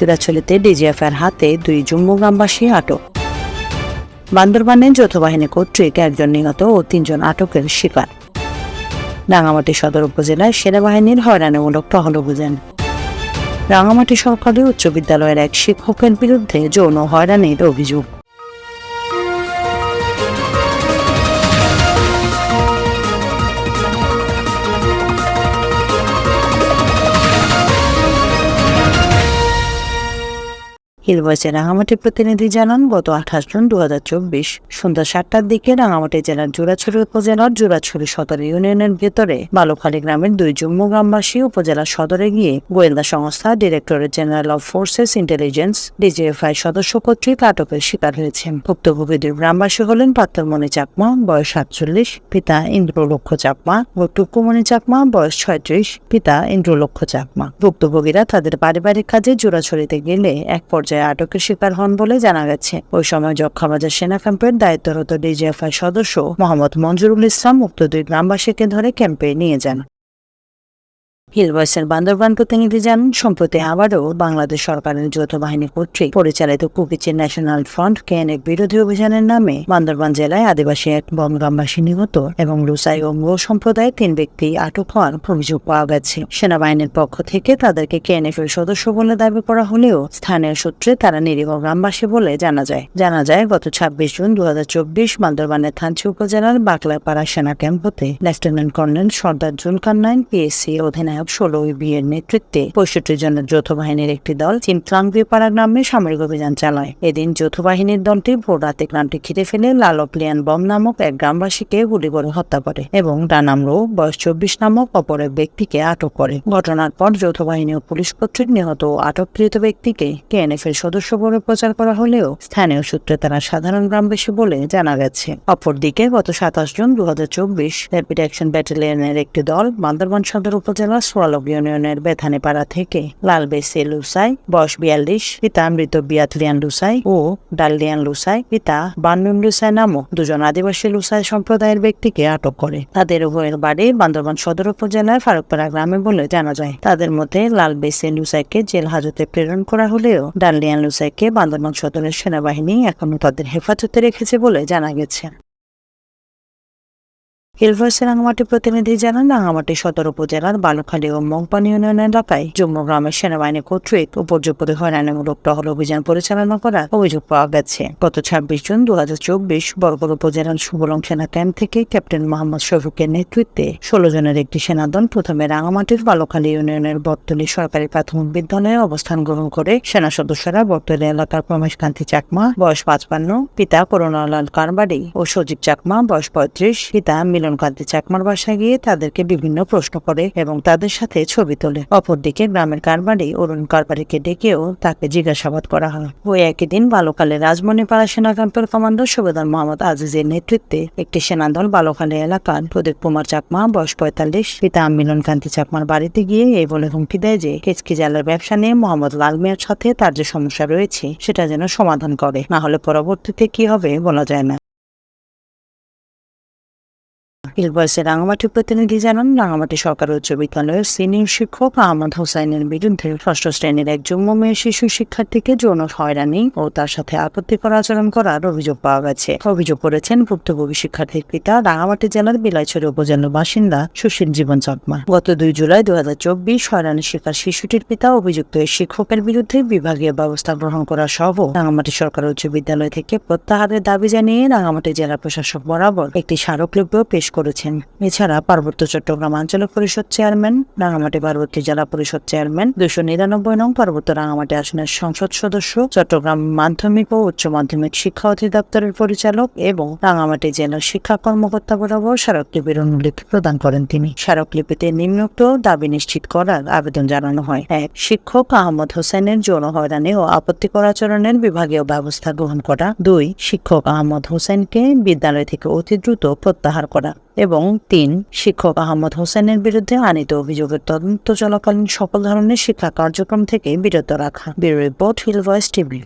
চূড়াছড়িতে ডিজিএফের হাতে দুই জম্মু গ্রামবাসী আটক। বান্দরবানে যৌথ বাহিনী কর্তৃক একজন নিহত ও তিনজন আটকের শিকার। রাঙামাটি সদর উপজেলায় সেনাবাহিনীর হয়রানিমূলক টহল অভিযান। রাঙামাটি সরকারি উচ্চ বিদ্যালয়ের এক শিক্ষকের বিরুদ্ধে যৌন হয়রানির অভিযোগ। হিলভয়েসের রাঙামাটি প্রতিনিধি জানান, গত আঠাশ জুন দু হাজার চব্বিশ সন্ধ্যা সাতটার দিকে রাঙামাটি জেলার জোড়াছড়ি উপজেলার জোড়াছড়ি সদর ইউনিয়নের ভেতরে বালুখালী গ্রামের দুই জম্মু গ্রামবাসী উপজেলা সদরে গিয়ে গোয়েন্দা সংস্থা directorate general of forces intelligence, DGFI সদস্য কর্তৃক আটকের শিকার হয়েছেন ভুক্তভোগী দুই গ্রামবাসী হলেন পাত্তরমণি চাকমা, বয়স সাতচল্লিশ, পিতা ইন্দ্রলক্ষ চাকমা ও টুকুমণি চাকমা, বয়স ছয়ত্রিশ, পিতা ইন্দ্রলক্ষ চাকমা। ভুক্তভোগীরা তাদের পারিবারিক কাজে জোড়াছড়িতে গেলে এক পর্যায়ে আটকের শিকার হন বলে জানা গেছে। ওই সময় যক্ষাবাজার সেনা ক্যাম্পের দায়িত্বরত ডিজিএফআই সদস্য মোহাম্মদ মঞ্জুরুল ইসলাম উক্ত দুই গ্রামবাসীকে ধরে ক্যাম্পে নিয়ে যান। হিলভয়েসের বান্দরবান প্রতিনিধি জানান, সম্প্রতি আবারও বাংলাদেশ সরকারের যৌথ বাহিনী কর্তৃক পরিচালিত কুকিচি ন্যাশনাল ফ্রন্ট কেএনএক বিরোধী অভিযানের নামে বান্দরবান জেলায় আদিবাসী এক বন গ্রামবাসী নিহত এবং লুসাই ও মো সম্প্রদায়ের তিন ব্যক্তি আটক হওয়ার অভিযোগ পাওয়া গেছে। সেনাবাহিনীর পক্ষ থেকে তাদেরকে কেএনএফ এর সদস্য বলে দাবি করা হলেও স্থানীয় সূত্রে তারা নিরীহ গ্রামবাসী বলে জানা যায়। জানা যায়, গত ছাব্বিশ জুন দু হাজার চব্বিশ বান্দরবানের থানচি উপজেলার বাকলাপাড়া সেনা ক্যাম্প হতে lieutenant colonel Sardar Zulkar Nain PSC অধিনায়ক ষোলো বিয়ের নেতৃত্বে পঁয়ষট্টি জনের যৌথ বাহিনীর একটি দল চিনক্লাংবিপাড়া গ্রামে সামরিক অভিযান চালায়। এদিন যৌথ বাহিনীর দলটি ভোর রাতে গ্রামটি ঘিরে ফেলে লালকলিয়ান বম নামক এক গ্রামবাসীকে গুলি করে হত্যা করে এবং ডানামরো, বয়স চব্বিশ নামক অপর এক ব্যক্তিকে আটক করে। ঘটনার পর যৌথ বাহিনী ও পুলিশ কর্তৃক নিহত আটককৃত ব্যক্তিকে কেএনএফ এর সদস্য বলে প্রচার করা হলেও স্থানীয় সূত্রে তারা সাধারণ গ্রামবাসী বলে জানা গেছে। অপরদিকে গত সাতাশ জুন দু হাজার চব্বিশ র্যাপিড অ্যাকশন ব্যাটালিয়নের একটি দল বান্দরবান সদর উপজেলার সোয়ালক ইউনিয়নের বেথানেপাড়া থেকে লালবেসে লুসাই, বয়স বিয়াল্লিশ, পিতা মৃত বিয়াতলিয়ান লুসাই ও ডাল্লিয়ান লুসাই, পিতা বান্নুন লুসাই নামক দুজন আদিবাসী লুসাই সম্প্রদায়ের ব্যক্তিকে আটক করে। তাদের উভয়ের বাড়ি বান্দরবান সদর উপজেলার ফারুকপাড়া গ্রামে বলে জানা যায়। তাদের মধ্যে লালবেসে লুসাইকে জেল হাজতে প্রেরণ করা হলেও ডাল্লিয়ান লুসাইকে বান্দরবান সদরের সেনাবাহিনী এখনও তাদের হেফাজতে রেখেছে বলে জানা গেছে। হিলভার্সের রাঙামাটি প্রতিনিধি জানান, রাঙামাটি সদর উপজেলার বালুখালী ও মংপান ইউনিয়ন এলাকায় জম্মু গ্রামের সেনাবাহিনী কর্তৃক উপযোগপতি হয়রানিমূলক টহল অভিযান পরিচালনা করার অভিযোগ পাওয়া গেছে। গত ছাব্বিশ জুন দু হাজার চব্বিশ বরগড় উপজেলার সুবলং সেনা ক্যাম্প থেকে ক্যাপ্টেন মোহাম্মদ শফিকের নেতৃত্বে ষোলো জনের একটি সেনাদল প্রথমে রাঙামাটির বালুখালী ইউনিয়নের বর্তলি সরকারি প্রাথমিক বিদ্যালয়ে অবস্থান গ্রহণ করে সেনা সদস্যরা বর্তলি এলাকার প্রমেশকান্তি চাকমা, বয়স পাঁচপান্ন, পিতা করুণালাল কারবাড়ি ও সজীব চাকমা, বয়স পঁয়ত্রিশ, পিতা মিলন কান্তি চাকমার বাসায় গিয়ে তাদেরকে বিভিন্ন প্রশ্ন করে এবং তাদের সাথে ছবি তোলে। অপরদিকে গ্রামের কারবারি অরুণ কারবারিকে ডেকেও তাকে জিজ্ঞাসাবাদ করা হয়। ওই একই দিন বালুকালে রাজমণিপাড়া সেনা ক্যাম্পের কমান্ডার সুবেদার মোহাম্মদ আজিজের নেতৃত্বে একটি সেনাদল বালুকালে এলাকার প্রদীপ কুমার চাকমা, বয়স পঁয়তাল্লিশ, পিতা মিলন কান্তি চাকমার বাড়িতে গিয়ে এই বলে হুমকি দেয় যে, কেচকি জালের ব্যবসা নিয়ে মোহাম্মদ লাল মিয়ার সাথে তার যে সমস্যা রয়েছে, সেটা যেন সমাধান করে। না হলে পরবর্তীতে কি হবে বলা যায় না। হিলবয়সের রাঙামাটি প্রতিনিধি জানান, রাঙামাটি সরকারি উচ্চ বিদ্যালয়ের সিনিয়র শিক্ষক আহমদ হোসাইনের বিরুদ্ধে ষষ্ঠ শ্রেণির এক যুগ্ম মেয়ে শিশু শিক্ষার্থীকে যৌন হয়রানি ও তার সাথে আপত্তিকর আচরণ করার অভিযোগ পাওয়া গেছে। অভিযোগ করেছেন ভুক্তভোগী শিক্ষার্থীর পিতা, রাঙামাটি জেলার বিলাইছড়ি উপজেলার বাসিন্দা সুশীল জীবন চাকমা। গত দুই জুলাই দু হাজার চব্বিশ হয়রানি শিকার শিশুটির পিতা অভিযুক্ত এই শিক্ষকের বিরুদ্ধে বিভাগীয় ব্যবস্থা গ্রহণ করা সহ রাঙামাটি সরকার উচ্চ বিদ্যালয় থেকে প্রত্যাহারের দাবি জানিয়ে রাঙামাটি জেলা প্রশাসক বরাবর একটি স্মারকলিপি পেশ করেছেন। এছাড়া পার্বত্য চট্টগ্রাম আঞ্চলিক পরিষদ চেয়ারম্যান রাঙামাটি পার্বত্য জেলা পরিষদ চেয়ারম্যান দুশো নিরানব্বই নং পার্বত্য রাঙামাটি আসনের সংসদ সদস্য, চট্টগ্রাম মাধ্যমিক ও উচ্চ মাধ্যমিক শিক্ষা অধিদপ্তরের পরিচালক এবং রাঙামাটি জেলা শিক্ষা কর্মকর্তা বরাবর স্মারকলিপির অনুলিপি প্রদান করেন তিনি। স্মারকলিপিতে নিম্নোক্ত দাবি নিশ্চিত করার আবেদন জানানো হয়। এক, শিক্ষক আহমদ হোসেনের যৌন হয়রানি ও আপত্তিকর আচরণের বিভাগীয় ব্যবস্থা গ্রহণ করা। দুই, শিক্ষক আহমদ হোসেনকে বিদ্যালয় থেকে অতি দ্রুত প্রত্যাহার করা। এবং তিন, শিক্ষক আহমদ হোসেনের বিরুদ্ধে আনিত অভিযোগের তদন্ত চলাকালীন সকল ধরনের শিক্ষা কার্যক্রম থেকে বিরত রাখা। Bureau report Hill Voice TV.